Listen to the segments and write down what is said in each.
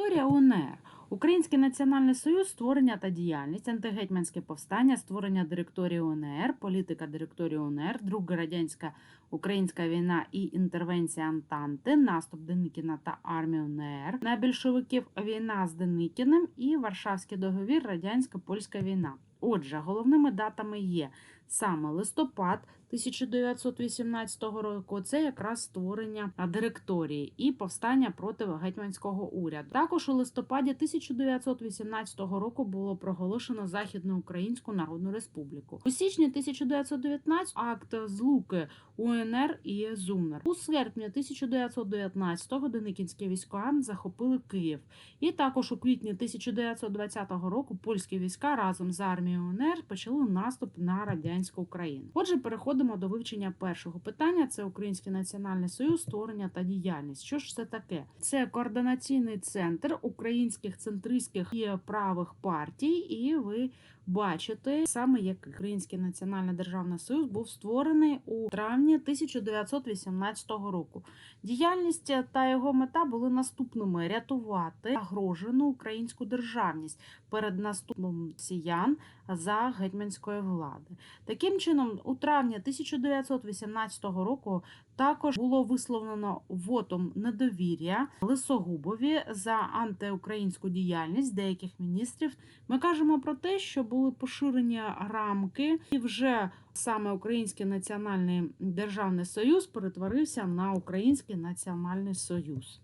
Директорія УНР. Український національний союз, створення та діяльність, антигетьманське повстання, створення директорії УНР, політика директорії УНР, Друга радянська українська війна і інтервенція Антанти, наступ Деникіна та армії УНР на більшовиків, війна з Деникіним і Варшавський договір, радянська польська війна. Отже, головними датами є саме листопад 1918 року. Це якраз створення директорії і повстання проти гетьманського уряду. Також у листопаді 1918 року було проголошено Західноукраїнську Народну Республіку. У січні 1919 акт злуки УНР і ЗУНР. У серпні 1919-го Деникінські війська захопили Київ. І також у квітні 1920 року польські війська разом з армією УНР почали наступ на радянську Україну. Отже, переходимо до вивчення першого питання: це Український національний союз, створення та діяльність. Що ж це таке? Це координаційний центр українських центристських і правих партій, і ви бачите саме як Український національний державний союз був створений у травні 1918 року. Діяльність та його мета були наступними: рятувати загрожену українську державність перед наступом сіян за гетьманської влади. Таким чином, у травні 1918 року також було висловлено вотом недовір'я Лисогубові за антиукраїнську діяльність деяких міністрів. Ми кажемо про те, що були поширені рамки, і вже саме Український національний державний союз перетворився на Український національний союз.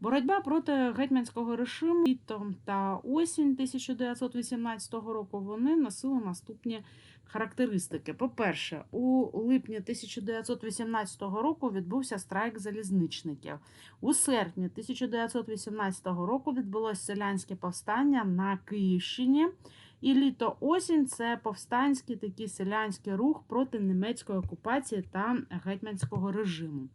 Боротьба проти гетьманського режиму літом та осінь 1918 року вони носили наступні характеристики. По-перше, у липні 1918 року відбувся страйк залізничників. У серпні 1918 року відбулося селянське повстання на Київщині. І літо-осінь це повстанський такий селянський рух проти німецької окупації та гетьманського режиму.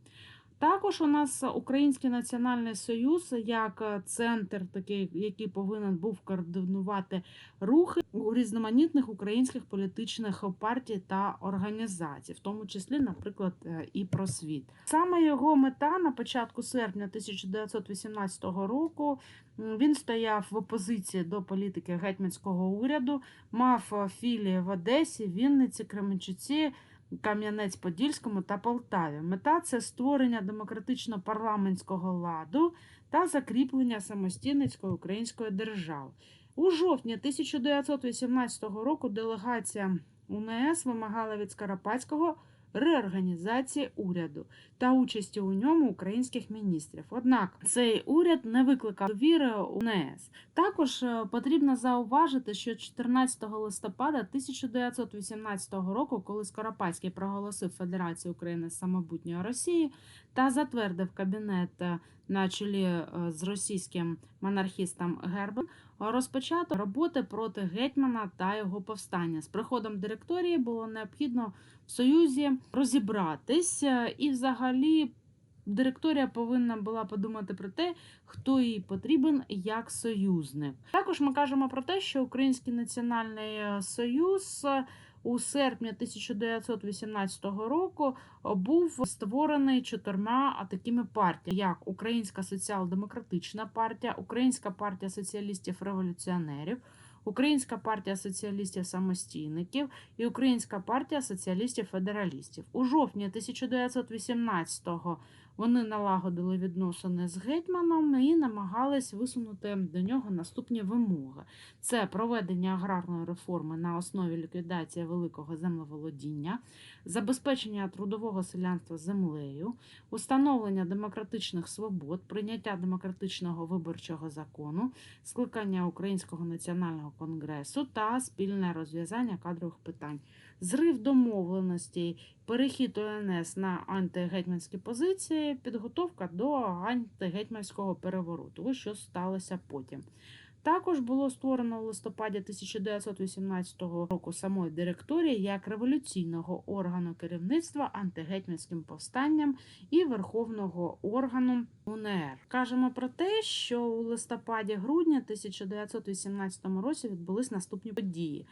Також у нас Український національний союз як центр, такий, який повинен був координувати рухи у різноманітних українських політичних партій та організацій, в тому числі, наприклад, е, і просвіт. Саме його мета на початку серпня 1918 року він стояв в опозиції до політики гетьманського уряду, мав філії в Одесі, Вінниці, Кременчуці. Кам'янець-Подільському та Полтаві. Мета це створення демократично-парламентського ладу та закріплення самостійницької української держави. У жовтні 1918 року делегація УНС вимагала від Скарапатського реорганізації уряду та участі у ньому українських міністрів. Однак цей уряд не викликав довіри нес. Також е, потрібно зауважити, що 14 листопада 1918 року, коли Скоропадський проголосив Федерацію України самобутньої Росії та затвердив кабінет е, на чолі е, з російським монархістом Гербом, розпочато роботи проти гетьмана та його повстання. З приходом директорії було необхідно в Союзі розібратись, е, і взагалі директорія повинна була подумати про те, хто їй потрібен як союзник. Також ми кажемо про те, що Український національний союз. Е, У серпні 1918 року був створений чотирма такими партіями, як Українська соціал-демократична партія, Українська партія соціалістів-революціонерів, Українська партія соціалістів-самостійників і Українська партія соціалістів-федералістів. У жовтні 1918-го вони налагодили відносини з гетьманом і намагались висунути до нього наступні вимоги: це проведення аграрної реформи на основі ліквідації великого землеволодіння, забезпечення трудового селянства землею, установлення демократичних свобод, прийняття демократичного виборчого закону, скликання Українського національного конгресу та спільне розв'язання кадрових питань, зрив домовленостей, перехід ОНС на антигетьманські позиції, підготовка до антигетьманського перевороту. Ось що сталося потім. Також було створено в листопаді 1918 року самої директорії як революційного органу керівництва антигетьманським повстанням і верховного органу УНР. Кажемо про те, що у листопаді-грудні 1918 році відбулись наступні події.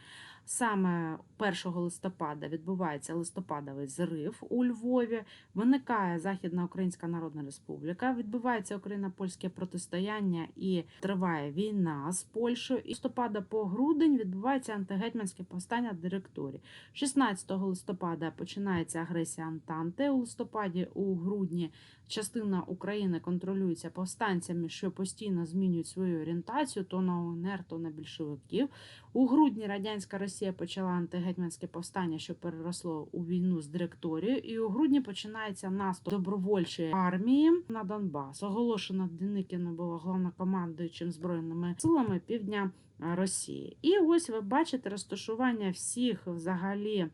Саме 1 листопада відбувається листопадовий зрив у Львові. Виникає Західна Українська Народна Республіка. Відбувається Україно-польське протистояння і триває війна з Польщею. І листопада по грудень відбувається антигетьманське повстання директорії. 16 листопада починається агресія Антанти. У листопаді, у грудні частина України контролюється повстанцями, що постійно змінюють свою орієнтацію то на УНР, то на більшовиків. У грудні радянська Росія почала антигетьманське повстання, що переросло у війну з директорією. І у грудні починається наступ добровольчої армії на Донбас. Оголошено Деникіно було головнокомандуючим збройними силами півдня Росії. І ось ви бачите розташування всіх взагалі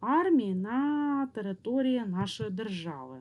армій на території нашої держави.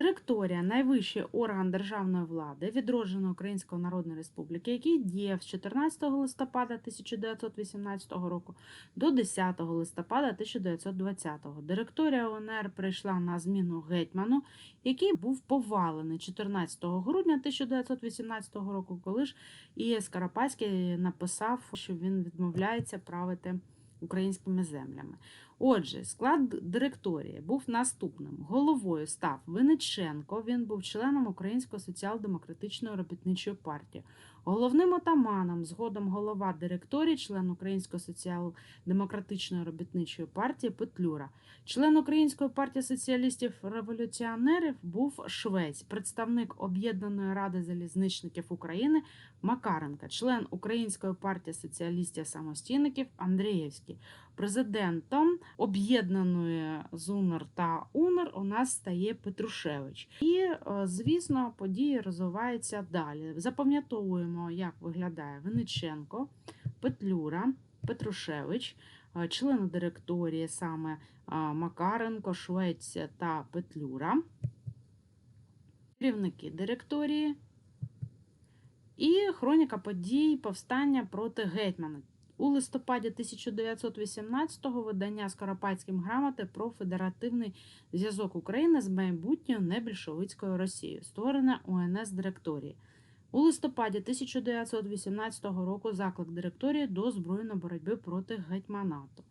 Директорія найвищий орган державної влади відродженої Української Народної Республіки, який діяв з 14 листопада 1918 року до 10 листопада 1920 Директорія УНР прийшла на зміну гетьману, який був повалений 14 грудня 1918 року, коли ж і Скоропадський написав, що він відмовляється правити українськими землями. Отже, склад директорії був наступним. Головою став Винниченко, він був членом Української соціал-демократичної робітничої партії. Головним отаманом, згодом голова директорії, член Української соціал-демократичної робітничої партії Петлюра. Член Української партії соціалістів-революціонерів був Швець, представник Об'єднаної ради залізничників України Макаренка, член Української партії соціалістів-самостійників Андрієвський. Президентом об'єднаної ЗУНР та УНР у нас стає Петрушевич. І, е, звісно, події розвиваються далі. Запам'ятовуємо, як виглядає Винниченко, Петлюра, Петрушевич, е, члени директорії саме е, Макаренко, Швець та Петлюра, керівники директорії. І хроніка подій повстання проти гетьмана. У листопаді 1918-го видання Скоропадським грамоти про федеративний зв'язок України з майбутньою небільшовицькою Росією, створене УНС директорії. У листопаді 1918 року заклик директорії до збройної боротьби проти гетьманату.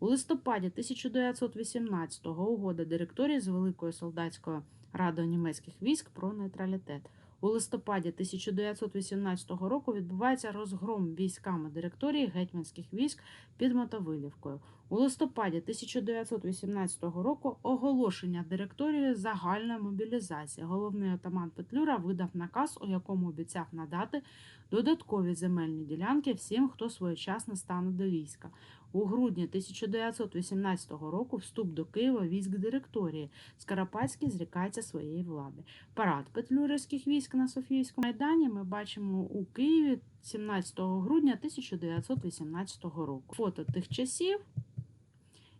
У листопаді 1918-го угода директорії з Великою солдатською радою німецьких військ про нейтралітет. У листопаді 1918 року відбувається розгром військами директорії гетьманських військ під Мотовилівкою. У листопаді 1918 року оголошення директорії загальної мобілізації. Головний отаман Петлюра видав наказ, у якому обіцяв надати додаткові земельні ділянки всім, хто своєчасно стане до війська. У грудні 1918 року вступ до Києва військ директорії. Скоропадський зрікається своєї влади. Парад петлюрівських військ на Софійському майдані ми бачимо у Києві 17 грудня 1918 року. Фото тих часів.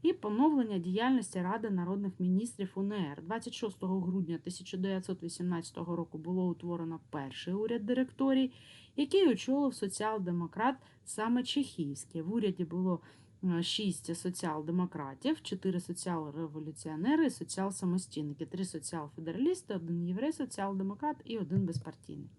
І поновлення діяльності Ради народних міністрів УНР 26 грудня 1918 року було утворено перший уряд директорій, який очолив соціал-демократ саме Чехівський. В уряді було е, шість соціал-демократів, чотири соціал-революціонери, соціал-самостійники, три соціал-федералісти, один єврей, соціал-демократ і один безпартійний.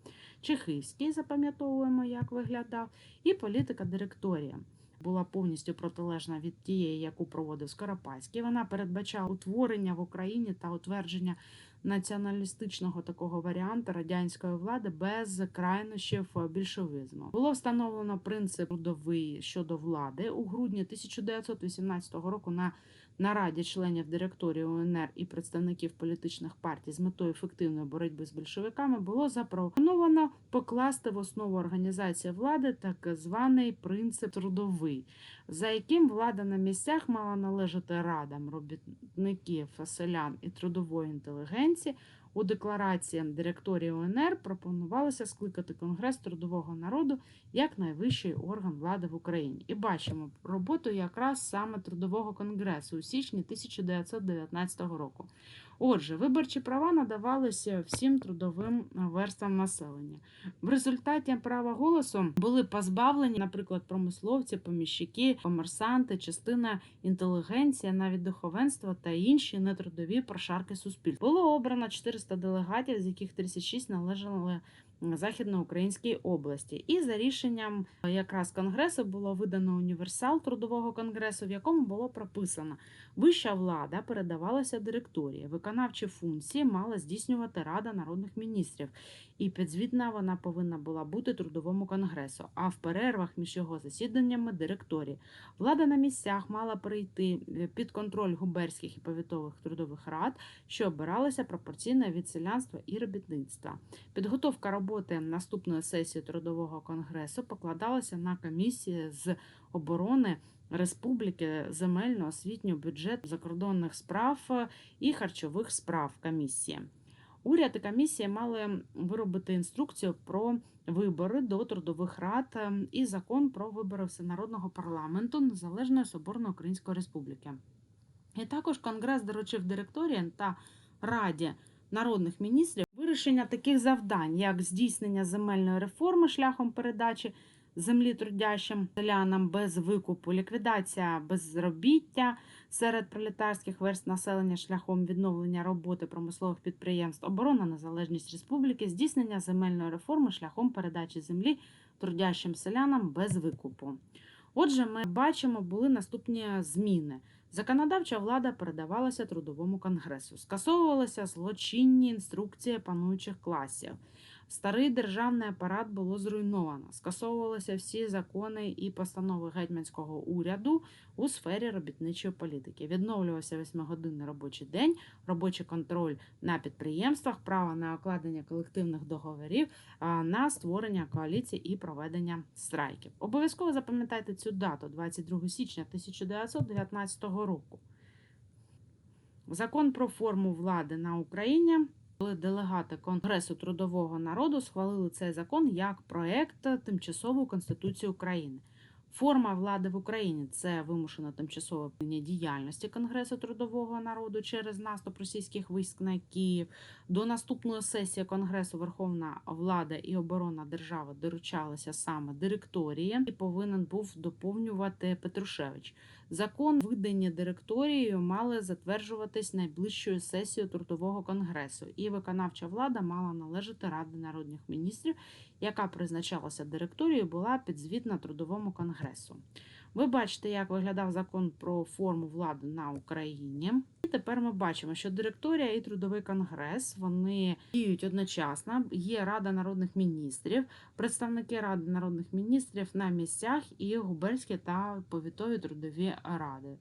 Чехівський запам'ятовуємо, як виглядав, і політика директорія. Була повністю протилежна від тієї, яку проводив Скоропадський. Вона передбачала утворення в Україні та утвердження націоналістичного такого варіанту радянської влади без крайнощів більшовизму. Було встановлено принцип трудовий щодо влади у грудні 1918 року на нараді членів директорії УНР і представників політичних партій з метою ефективної боротьби з більшовиками було запропоновано покласти в основу організації влади так званий принцип трудовий, за яким влада на місцях мала належати радам робітників, селян і трудової інтелігенції. У декларації директорії УНР пропонувалося скликати Конгрес трудового народу як найвищий орган влади в Україні. І бачимо роботу якраз саме трудового конгресу у січні 1919 року. Отже, виборчі права надавалися всім трудовим верствам населення. В результаті права голосу були позбавлені, наприклад, промисловці, поміщики, комерсанти, частина інтелігенція, навіть духовенство та інші нетрудові прошарки суспільства. Було обрано 400 делегатів, з яких 36 належали Західноукраїнській області. І за рішенням е, якраз конгресу було видано універсал трудового конгресу, в якому було прописано, вища влада передавалася директорії, виконавчі функції мала здійснювати Рада народних міністрів, і підзвітна вона повинна була бути трудовому конгресу. А в перервах між його засіданнями директорії. Влада на місцях мала перейти е, під контроль губерських і повітових трудових рад, що обиралися пропорційно від селянства і робітництва. Підготовка роботи наступної сесії трудового конгресу покладалася на комісії з оборони республіки, земельно, освітнього бюджету, закордонних справ і харчових справ комісії. Уряд і комісія мали виробити інструкцію про вибори до трудових рад і закон про вибори всенародного парламенту Незалежної Соборної Української Республіки. І також Конгрес доручив директорії та Раді народних міністрів вирішення таких завдань, як здійснення земельної реформи шляхом передачі землі трудящим селянам без викупу, ліквідація безробіття серед пролетарських верст населення шляхом відновлення роботи промислових підприємств, оборона незалежність республіки, здійснення земельної реформи шляхом передачі землі трудящим селянам без викупу. Отже, ми бачимо, були наступні зміни. Законодавча влада передавалася трудовому конгресу, скасовувалися злочинні інструкції пануючих класів. Старий державний апарат було зруйновано, скасовувалися всі закони і постанови гетьманського уряду у сфері робітничої політики. Відновлювався восьмигодинний робочий день, робочий контроль на підприємствах, право на укладення колективних договорів, на створення коаліцій і проведення страйків. Обов'язково запам'ятайте цю дату 22 січня 1919 року. Закон про форму влади на Україні. Делегати Конгресу трудового народу схвалили цей закон як проект тимчасової конституції України. Форма влади в Україні це вимушена тимчасова діяльності Конгресу трудового народу через наступ російських військ на Київ. До наступної сесії Конгресу Верховна Влада і оборона держави доручалися саме директорії і повинен був доповнювати Петрушевич. Закон, видання директорією, мали затверджуватись найближчою сесією трудового конгресу, і виконавча влада мала належати Ради народних міністрів, яка призначалася директорією, була підзвітна трудовому конгресу. Ви бачите, як виглядав закон про форму влади на Україні. Тепер ми бачимо, що директорія і трудовий конгрес вони діють одночасно. Є Рада народних міністрів, представники Ради народних міністрів на місцях і губерські та повітові трудові ради.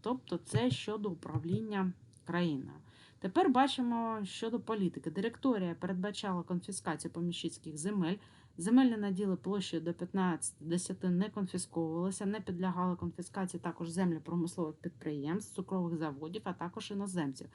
Тобто це щодо управління країною. Тепер бачимо щодо політики. Директорія передбачала конфіскацію поміщицьких земель. Земельні наділи площею до 15 10 не конфісковувалися, не підлягали конфіскації також землі промислових підприємств, цукрових заводів, а також іноземців.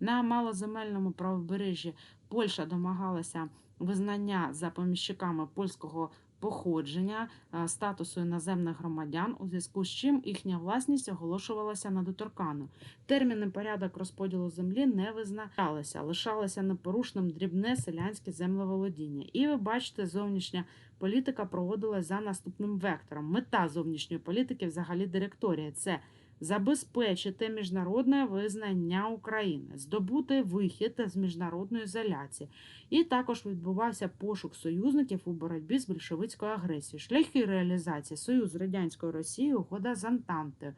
На малоземельному правобережжі Польща домагалася визнання за поміщиками польського походження е, статусу іноземних громадян, у зв'язку з чим їхня власність оголошувалася недоторканою. доторкану. Терміни порядок розподілу землі не визначалися, лишалося непорушним дрібне селянське землеволодіння. І ви бачите, зовнішня політика проводилася за наступним вектором. Мета зовнішньої політики, взагалі, директорія це забезпечити міжнародне визнання України, здобути вихід з міжнародної ізоляції. І також відбувався пошук союзників у боротьбі з більшовицькою агресією, шляхи реалізації Союз з радянською Росією, угода з Антантою.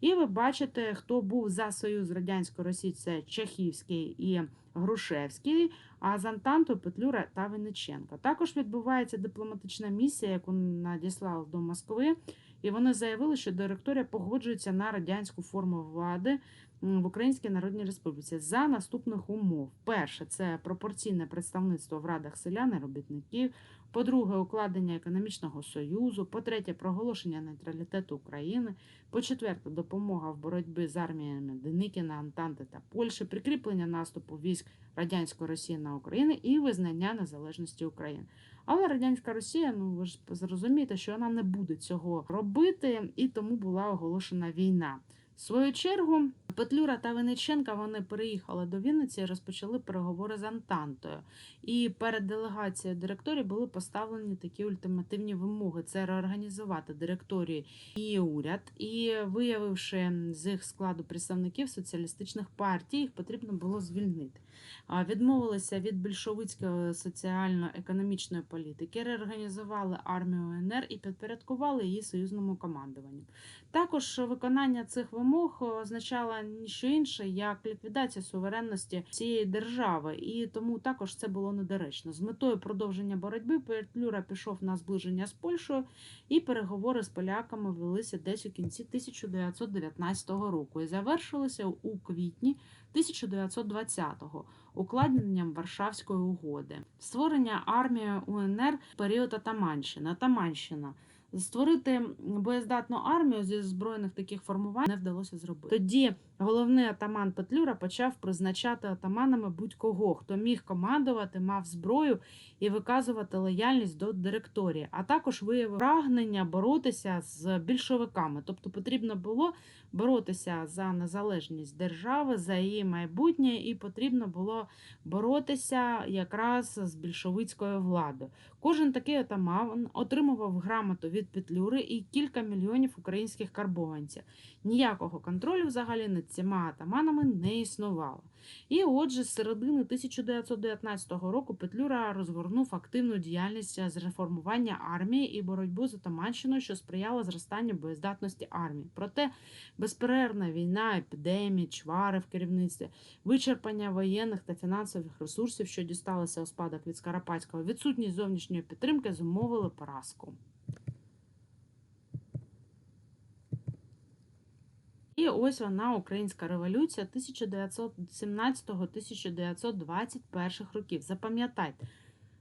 І ви бачите, хто був за Союз з радянською Росією, це Чехівський і Грушевський, а з Антантою Петлюра та Винниченко. Також відбувається дипломатична місія, яку надіслали до Москви. І вони заявили, що директорія погоджується на радянську форму влади в Українській Народній Республіці за наступних умов: перше це пропорційне представництво в радах селян і робітників. По-друге, укладення економічного союзу, по-третє, проголошення нейтралітету України, по-четверте, допомога в боротьбі з арміями Деникіна, Антанти та Польщі, прикріплення наступу військ радянської Росії на Україну і визнання незалежності України. Але радянська Росія, ну ви ж зрозумієте, що вона не буде цього робити, і тому була оголошена війна. В свою чергу, Петлюра та Винниченка вони переїхали до Вінниці і розпочали переговори з Антантою. І перед делегацією директорії були поставлені такі ультимативні вимоги: це реорганізувати директорії і уряд. І виявивши з їх складу представників соціалістичних партій, їх потрібно було звільнити. Відмовилися від більшовицької соціально-економічної політики, реорганізували армію УНР і підпорядкували її союзному командуванню. Також виконання цих вимог означало ніщо інше, як ліквідація суверенності цієї держави, і тому також це було недоречно. З метою продовження боротьби Петлюра пішов на зближення з Польщею, і переговори з поляками велися десь у кінці 1919 року і завершилися у квітні 1920-го укладенням Варшавської угоди, створення армії УНР період Атаманщина. Таманщина. Створити боєздатну армію зі збройних таких формувань не вдалося зробити. Тоді головний атаман Петлюра почав призначати атаманами будь-кого, хто міг командувати, мав зброю і виказувати лояльність до директорії, а також виявив прагнення боротися з більшовиками. Тобто потрібно було боротися за незалежність держави, за її майбутнє, і потрібно було боротися якраз з більшовицькою владою. Кожен такий атаман отримував грамоту від Петлюри і кілька мільйонів українських карбованців. Ніякого контролю взагалі над цими атаманами не існувало. І отже, з середини 1919 року Петлюра розгорнув активну діяльність з реформування армії і боротьбу з Отаманщиною, що сприяла зростанню боєздатності армії. Проте безперервна війна, епідемії, чвари в керівництві, вичерпання воєнних та фінансових ресурсів, що дісталися у спадок від Скарапатського, відсутність зовнішньої підтримки зумовили поразку. І ось вона, Українська революція 1917-1921 років. Запам'ятайте,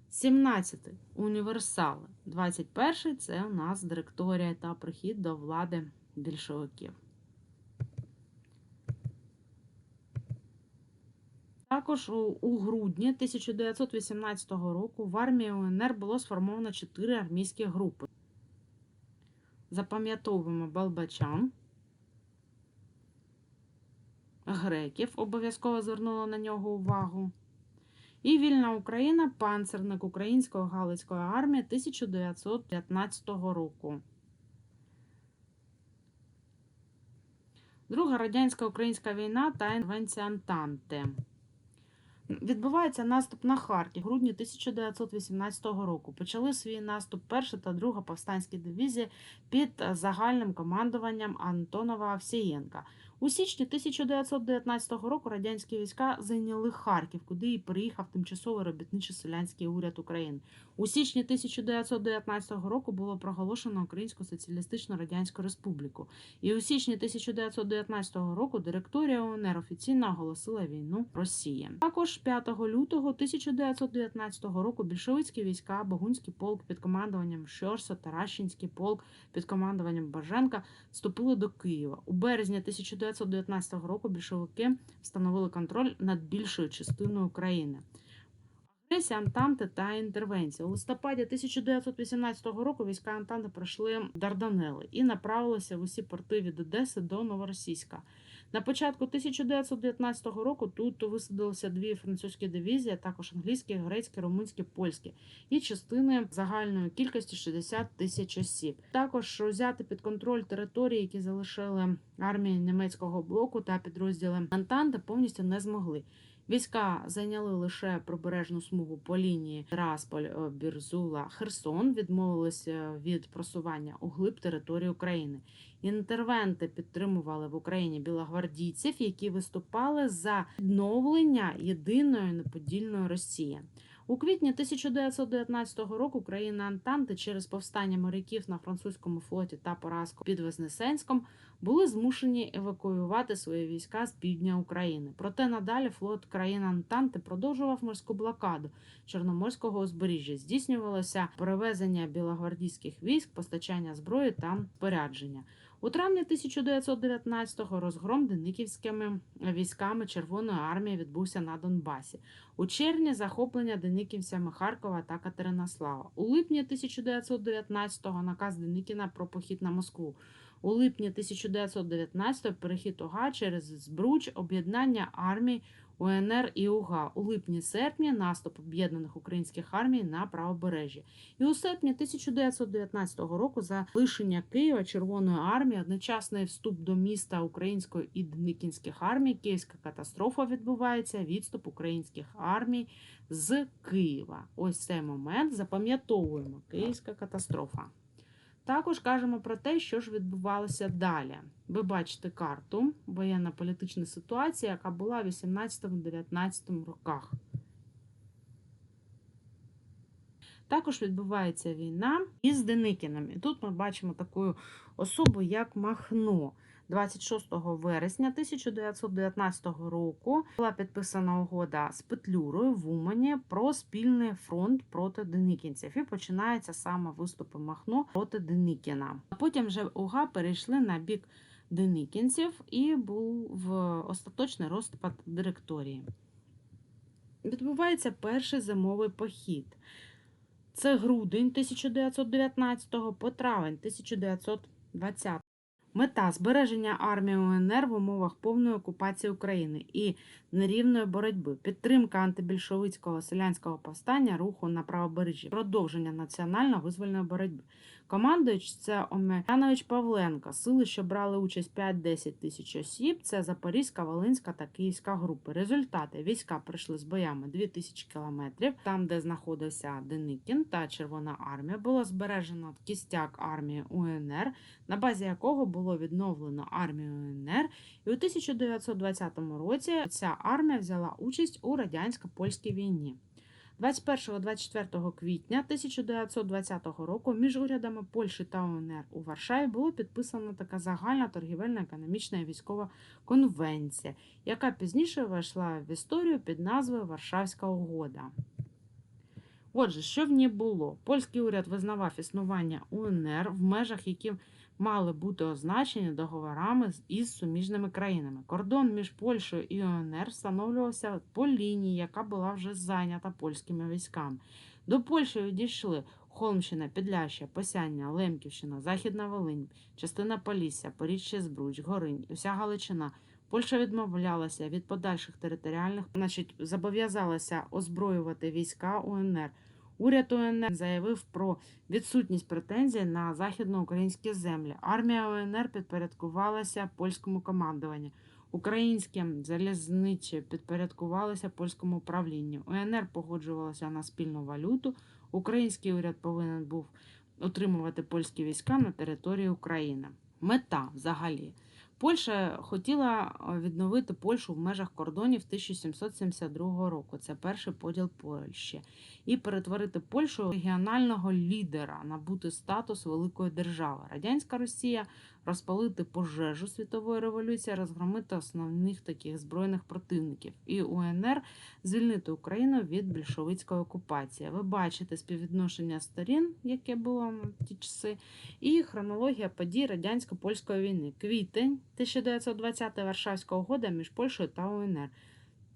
17 універсали, 21 це у нас директорія та прихід до влади більшовиків. Також у, у грудні 1918 року в армії УНР було сформовано 4 армійські групи. Запам'ятовуємо Балбачан. Греків обов'язково звернуло на нього увагу. І вільна Україна, панцерник Української Галицької армії 1915 року. Друга радянська українська війна та інвенція Антанти. Відбувається наступ на Харків в грудні 1918 року. Почали свій наступ перша та друга повстанські дивізії під загальним командуванням Антонова Овсієнка. У січні 1919 року радянські війська зайняли Харків, куди і приїхав тимчасовий робітничий селянський уряд України. У січні 1919 року було проголошено Українську соціалістичну радянську республіку. І у січні 1919 року директорія УНР офіційно оголосила війну Росії. Також 5 лютого 1919 року більшовицькі війська, Богунський полк під командуванням Щорса, Таращинський полк під командуванням Баженка вступили до Києва. У березні 1919 року більшовики встановили контроль над більшою частиною країни. Агресія Антанти та інтервенція. У листопаді 1918 року війська Антанти пройшли Дарданели і направилися в усі порти від Одеси до Новоросійська. На початку 1919 року тут висадилися дві французькі дивізії, а також англійські, грецькі, румунські, польські і частини загальної кількості 60 тисяч осіб. Також взяти під контроль території, які залишили армії німецького блоку та підрозділи Антанти, повністю не змогли. Війська зайняли лише прибережну смугу по лінії Располь, Бірзула, Херсон, відмовилися від просування у глиб території України. Інтервенти підтримували в Україні білогвардійців, які виступали за відновлення єдиної неподільної Росії. У квітні 1919 року країни Антанти через повстання моряків на французькому флоті та поразку під Вознесенськом були змушені евакуювати свої війська з півдня України. Проте надалі флот країн Антанти продовжував морську блокаду Чорноморського узбережжя. Здійснювалося перевезення білогвардійських військ, постачання зброї та спорядження. У травні 1919-го розгром Дениківськими військами Червоної армії відбувся на Донбасі. У червні захоплення Дениківцями Харкова та Катеринослава. У липні 1919-го наказ Деникіна про похід на Москву. У липні 1919 перехід УГА через Збруч, об'єднання армій УНР і УГА. У липні-серпні наступ об'єднаних українських армій на правобережжі. І у серпні 1919 року залишення Києва Червоної армії, одночасний вступ до міста української і Деникінських армій, Київська катастрофа відбувається, відступ українських армій з Києва. Ось цей момент запам'ятовуємо Київська катастрофа. Також кажемо про те, що ж відбувалося далі. Ви бачите карту воєнно-політична ситуація, яка була в 18-19 роках. Також відбувається війна із Деникінами. Тут ми бачимо таку особу, як Махно. 26 вересня 1919 року була підписана угода з Петлюрою в Умані про спільний фронт проти Деникінців. І починається саме виступи Махно проти Деникіна. А потім вже УГА перейшли на бік Деникінців і був остаточний розпад директорії. Відбувається перший зимовий похід. Це грудень 1919 по травень 1920. Мета збереження армії УНР в умовах повної окупації України і нерівної боротьби, підтримка антибільшовицького селянського повстання, руху на правобережжі, продовження національно-визвольної боротьби. Командуючий це Омелянович Павленко. Сили, що брали участь 5-10 тисяч осіб, це Запорізька, Волинська та Київська групи. Результати війська прийшли з боями 2000 кілометрів. Там, де знаходився Деникін та Червона армія, було збережено кістяк армії УНР, на базі якого було відновлено армію УНР. І у 1920 році ця армія взяла участь у радянсько-польській війні. 21-24 квітня 1920 року між урядами Польщі та УНР у Варшаві було підписано така загальна торгівельна економічна і військова конвенція, яка пізніше вийшла в історію під назвою Варшавська угода. Отже, що в ній було? Польський уряд визнавав існування УНР в межах, які мали бути означені договорами із суміжними країнами. Кордон між Польщею і УНР встановлювався по лінії, яка була вже зайнята польськими військами. До Польщі відійшли Холмщина, Підляща, Посяння, Лемківщина, Західна Волинь, частина Полісся, Поріччя Збруч, Горинь, уся Галичина. Польща відмовлялася від подальших територіальних, значить, зобов'язалася озброювати війська УНР. Уряд УНР заявив про відсутність претензій на західноукраїнські землі. Армія УНР підпорядкувалася польському командуванню. Українське залізниче підпорядкувалося польському управлінню. УНР погоджувалася на спільну валюту. Український уряд повинен був утримувати польські війська на території України. Мета взагалі. Польща хотіла е, відновити Польщу в межах кордонів 1772 року. Це перший поділ Польщі. І перетворити Польщу регіонального лідера, набути статус великої держави. Радянська Росія розпалити пожежу світової революції, розгромити основних таких збройних противників. І УНР звільнити Україну від більшовицької окупації. Ви бачите співвідношення сторін, яке було на ті часи, і хронологія подій радянсько-польської війни. Квітень 1920 Варшавська угода між Польщею та УНР.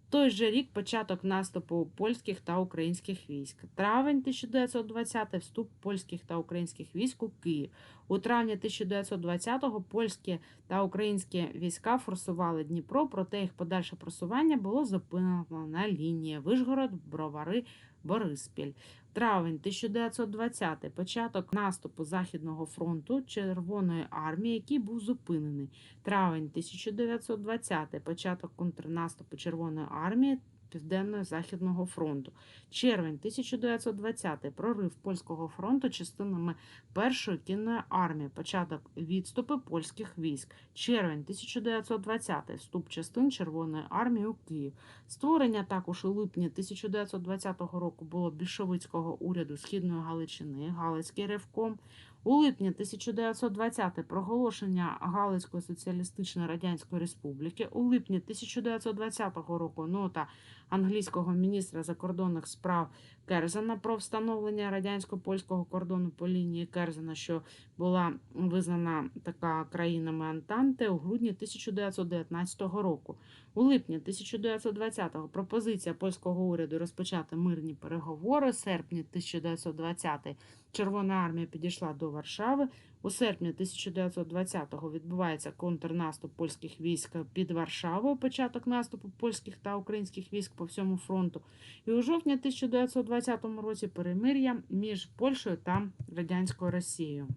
Той же рік початок наступу польських та українських військ. Травень 1920 вступ польських та українських військ у Київ. У травні 1920-го польські та українські війська форсували Дніпро, проте їх подальше просування було зупинено на лінії Вишгород, Бровари, Бориспіль. Травень 1920 початок наступу Західного фронту Червоної армії, який був зупинений. Травень 1920 початок контрнаступу Червоної армії Південного Західного фронту. Червень 1920 прорив польського фронту частинами першої кінної армії, початок відступи польських військ. Червень 1920 вступ частин Червоної армії у Київ. Створення також у липні 1920 року було більшовицького уряду Східної Галичини, Галицький ревком. У липні 1920 проголошення Галицької соціалістичної радянської республіки. У липні 1920 року нота англійського міністра закордонних справ Керзена про встановлення радянсько-польського кордону по лінії Керзена, що була визнана така країнами Антанти у грудні 1919 року. У липні 1920-го пропозиція польського уряду розпочати мирні переговори. Серпні 1920 Червона армія підійшла до Варшави. У серпні 1920-го відбувається контрнаступ польських військ під Варшавою, початок наступу польських та українських військ по всьому фронту. І у жовтні 1920 році перемир'я між Польщею та радянською Росією.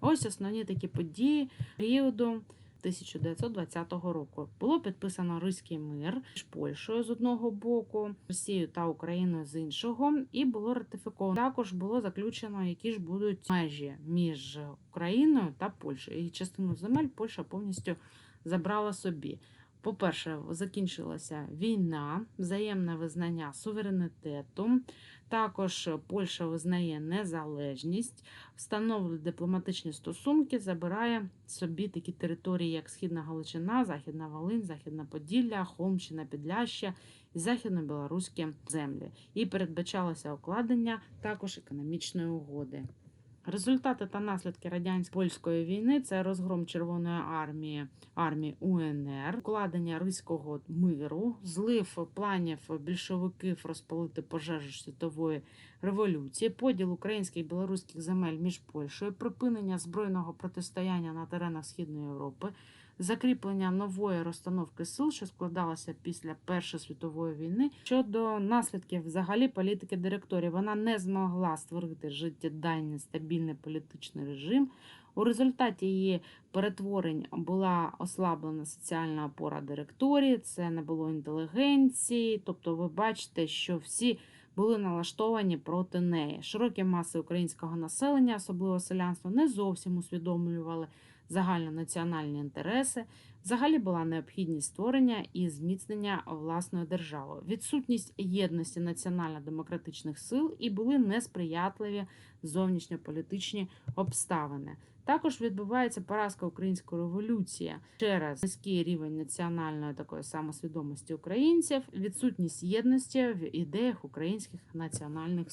Ось основні такі події періоду 1920 року. Було підписано Ризький мир між Польщею з одного боку, Росією та Україною з іншого, і було ратифіковано. Також було заключено, які ж будуть межі між Україною та Польщею. І частину земель Польща повністю забрала собі. По-перше, закінчилася війна, взаємне визнання суверенітету. Також Польща визнає незалежність, встановлює дипломатичні стосунки, забирає собі такі території, як Східна Галичина, Західна Волинь, Західна Поділля, Холмщина, Підляща і західно-білоруські землі. І передбачалося укладення також економічної угоди. Результати та наслідки радянсько-польської війни це розгром Червоної армії армії УНР, укладення Ризького миру, злив планів більшовиків розпалити пожежу світової революції, поділ українських і білоруських земель між Польщею, припинення збройного протистояння на теренах Східної Європи, закріплення нової розстановки сил, що складалася після Першої світової війни. Щодо наслідків взагалі політики директорії, вона не змогла створити життєдайний стабільний політичний режим. У результаті її перетворень була ослаблена соціальна опора директорії, це не було інтелігенції. Тобто, ви бачите, що всі були налаштовані проти неї. Широкі маси українського населення, особливо селянство, не зовсім усвідомлювали загальнонаціональні інтереси. Взагалі була необхідність створення і зміцнення власної держави, відсутність єдності національно-демократичних сил і були несприятливі зовнішньополітичні обставини. Також відбувається поразка української революції через низький рівень національної такої самосвідомості українців, відсутність єдності в ідеях українських національних сил.